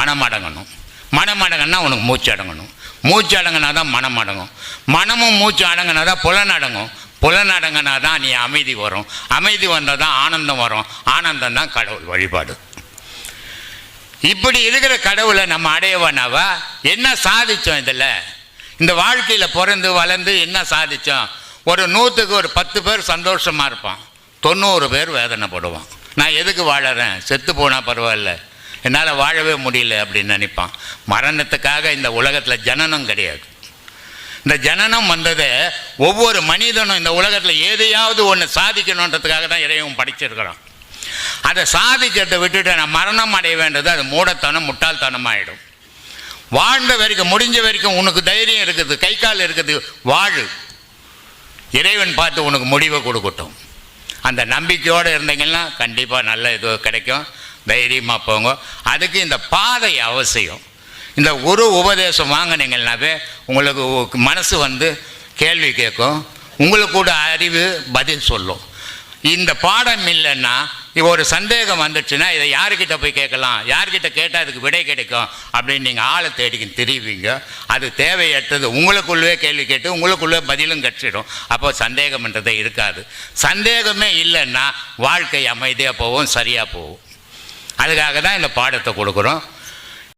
மனம் அடங்கணும் மனம் அடங்கினா உனக்கு மூச்சு அடங்கணும் மூச்சு அடங்கினா தான் மனம் அடங்கும் மனமும் மூச்சு அடங்கினா தான் புலன் அடங்கும் புலன் அடங்கினா தான் நீ அமைதி வரும். அமைதி வந்தால் தான் ஆனந்தம் வரும். ஆனந்தம் தான் கடவுள் வழிபாடு. இப்படி இருக்கிற கடவுளை நம்ம அடையவனாவா? என்ன சாதித்தோம் இதில்? இந்த வாழ்க்கையில் பிறந்து வளர்ந்து என்ன சாதித்தோம் ஒரு நூற்றுக்கு ஒரு பத்து பேர் சந்தோஷமாக இருப்பான். தொண்ணூறு பேர் வேதனைப்படுவான். நான் எதுக்கு வாழறேன்? செத்து போனால் பரவாயில்ல. என்னால் வாழவே முடியல அப்படின்னு நினைப்பான். மரணத்துக்காக இந்த உலகத்தில் ஜனனம் கிடையாது. இந்த ஜனனம் வந்தது ஒவ்வொரு மனிதனும் இந்த உலகத்தில் எதையாவது ஒன்று சாதிக்கணுன்றதுக்காக தான் இறைவன் படிச்சிருக்கிறான். அதை சாதிக்கிறதை விட்டுட்டு நான் மரணம் அடைய வேண்டியது அது மூடத்தனம் முட்டாள்தனம் ஆகிடும் வாழ்ந்த வரைக்கும் முடிஞ்ச வரைக்கும் உனக்கு தைரியம் இருக்குது கை கால் இருக்குது வாழு. இறைவன் பார்த்து உனக்கு முடிவை கொடுக்கட்டும். அந்த நம்பிக்கையோடு இருந்தீங்கன்னா கண்டிப்பாக நல்ல இது கிடைக்கும். தைரியமாக போங்க. அதுக்கு இந்த பாதை அவசியம். இந்த ஒரு உபதேசம் வாங்கினீங்கன்னாவே உங்களுக்கு மனசு வந்து கேள்வி கேட்கும். உங்களுக்கு கூட அறிவு பதில் சொல்லும். இந்த பாடம் இல்லைன்னா ஒரு சந்தேகம் வந்துச்சுன்னா இதை யாருக்கிட்ட போய் கேட்கலாம்? யார்கிட்ட கேட்டால் அதுக்கு விடை கிடைக்கும்? அப்படின்னு நீங்கள் ஆளை தேடிக்கு தெரிவிங்க. அது தேவையற்றது. உங்களுக்குள்ளே கேள்வி கேட்டு உங்களுக்குள்ளே பதிலும் கட்சிடும் அப்போ சந்தேகம்ன்றதே இருக்காது. சந்தேகமே இல்லைன்னா வாழ்க்கை அமைதியாக போகும் சரியாக போகும் அதுக்காக தான் இந்த பாடத்தை கொடுக்குறோம்.